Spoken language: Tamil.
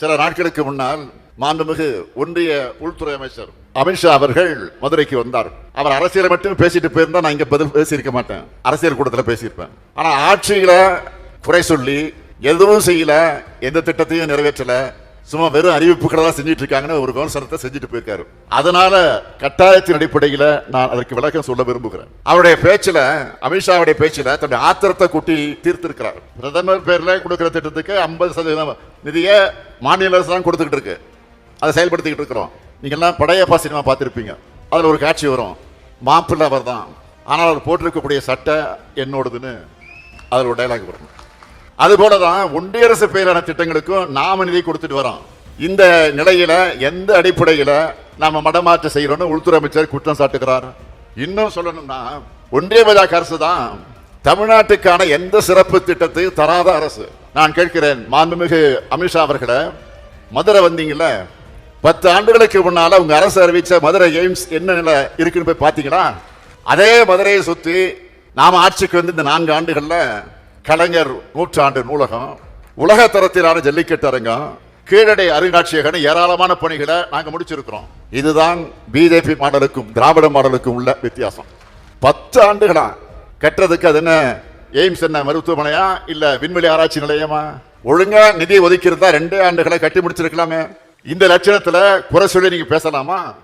சில நாட்களுக்கு முன்னால் மாண்புமிகு ஒன்றிய உள்துறை அமைச்சர் அமித்ஷா அவர்கள் மதுரைக்கு வந்தார். அவர் அரசியலை மட்டும் பேசிட்டு போயிருந்தா நான் இங்க பதில் பேசியிருக்க மாட்டேன். அரசியல் கூட்டத்தில் பேசியிருப்பேன். ஆனா ஆட்சியில குறை சொல்லி எதுவும் செய்யல எந்த திட்டத்தையும் நிறைவேற்றல சும்மா வெறும் அறிவிப்புகளை தான் செஞ்சுட்டு இருக்காங்கன்னு ஒரு விமர்சனத்தை செஞ்சுட்டு போயிருக்காரு. அதனால கட்டாயத்தின் அடிப்படையில் நான் அதற்கு விளக்கம் சொல்ல விரும்புகிறேன். அவருடைய பேச்சில் அமித்ஷாவுடைய பேச்சில் தன்னுடைய ஆத்திரத்தை கூட்டி தீர்த்திருக்கிறார். பிரதமர் பேரில் கொடுக்குற திட்டத்துக்கு ஐம்பது சதவீதம் நிதியை மாநில அரசு தான் கொடுத்துக்கிட்டு இருக்கு. அதை செயல்படுத்திக்கிட்டு இருக்கிறோம். நீங்கள்லாம் படையப்பா சினிமா பார்த்துருப்பீங்க. அதில் ஒரு காட்சி வரும். மாப்பிள்ளை அவர் தான் ஆனால் அவர் போட்டிருக்கக்கூடிய சட்டை என்னோடதுன்னு அதில் ஒரு டைலாக் வரும். அதுபோல தான் ஒன்றிய அரசு பெயரான திட்டங்களுக்கும் நாம நிதி கொடுத்துட்டு வரோம். இந்த நிலையில எந்த அடிப்படையில நாம மடமாற்றம் செய்யறோம்னு உள்துறை அமைச்சர் குற்றம் சாட்டுகிறார். இன்னும் சொல்லணும்னா ஒன்றிய பாஜக அரசு தான் தமிழ்நாட்டுக்கான எந்த சிறப்பு திட்டத்தையும் தராத அரசு. நான் கேட்கிறேன் மாண்புமிகு அமித்ஷா அவர்களை மதுரை வந்தீங்கல்ல? பத்து ஆண்டுகளுக்கு முன்னால உங்க அரசு அறிவிச்ச மதுரை எய்ம்ஸ் என்ன நிலை இருக்குன்னு போய் பாத்தீங்களா அதே மதுரையை சுத்தி நாம ஆட்சிக்கு வந்து இந்த நான்கு ஆண்டுகள்ல கலைஞர் நூற்றாண்டு நூலகம் உலக தரத்திலான ஜல்லிக்கட்டு அரங்கம் கீழடை அருங்காட்சியகம் ஏராளமான பணிகளை நாங்கள் முடிச்சிருக்கிறோம். இதுதான் பிஜேபி மாடலுக்கும் திராவிட மாடலுக்கும் உள்ள வித்தியாசம். பத்து ஆண்டுகளா? கட்டுறதுக்கு அது என்ன? எய்ம்ஸ் என்ன மருத்துவமனையா? இல்ல விண்வெளி ஆராய்ச்சி நிலையமா? ஒழுங்கா நிதி ஒதுக்கிறதா ரெண்டே ஆண்டுகளை கட்டி முடிச்சிருக்கலாமே. இந்த லட்சணத்துல குறை சொல்லி நீங்க பேசலாமா?